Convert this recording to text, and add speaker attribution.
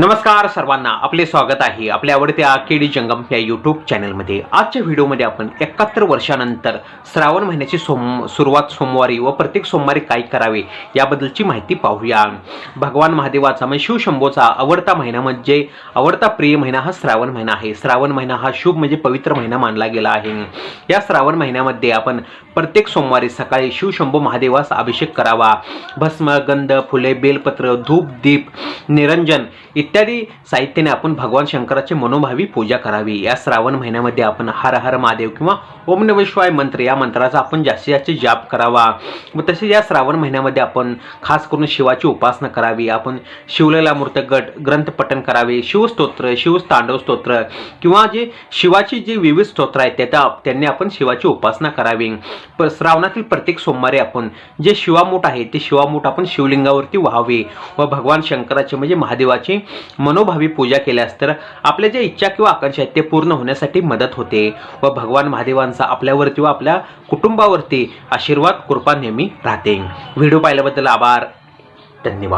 Speaker 1: नमस्कार सर्वांना आपले स्वागत आहे आपल्या आवडत्या केडी जंगम या यूट्यूब चॅनलमध्ये आजच्या व्हिडिओमध्ये आपण एकाहत्तर वर्षानंतर श्रावण महिन्याची सोम सुरुवात सोमवारी व प्रत्येक सोमवारी काय करावे याबद्दलची माहिती पाहूया. भगवान महादेवाचा म्हणजे शिवशंभोचा आवडता महिना म्हणजे आवडता प्रिय महिना हा श्रावण महिना आहे. श्रावण महिना हा शुभ म्हणजे पवित्र महिना मानला गेला आहे. या श्रावण महिन्यामध्ये आपण प्रत्येक सोमवारी सकाळी शिवशंभो महादेवास अभिषेक करावा. भस्म गंध फुले बेलपत्र धूप दीप निरंजन इत्यादी साहित्याने आपण भगवान शंकराची मनोभावी पूजा करावी. या श्रावण महिन्यामध्ये आपण हर हर महादेव किंवा ओम नमः मंत्र या मंत्राचा आपण जास्तीत जास्त जाप करावा. व तसेच या श्रावण महिन्यामध्ये आपण खास करून शिवाची उपासना करावी. आपण शिवलेला गट ग्रंथ पठण करावे शिवस्तोत्र शिवतांडव स्तोत्र किंवा जे शिवाची जी विविध स्तोत्र आहेत त्याचा त्यांनी आपण शिवाची उपासना करावी. प श्रावणातील प्रत्येक सोमवारी आपण जे शिवामूठ आहे ते शिवामूठ आपण शिवलिंगावरती व्हावे व भगवान शंकराचे म्हणजे महादेवाचे मनोभावी पूजा केल्यास तर आपल्या ज्या इच्छा किंवा आकांक्षा आहेत ते पूर्ण होण्यासाठी मदत होते. व भगवान महादेवांचा आपल्यावरती व आपल्या कुटुंबावरती आशीर्वाद कृपा नेहमी राहते. व्हिडिओ पाहिल्याबद्दल आभार. धन्यवाद.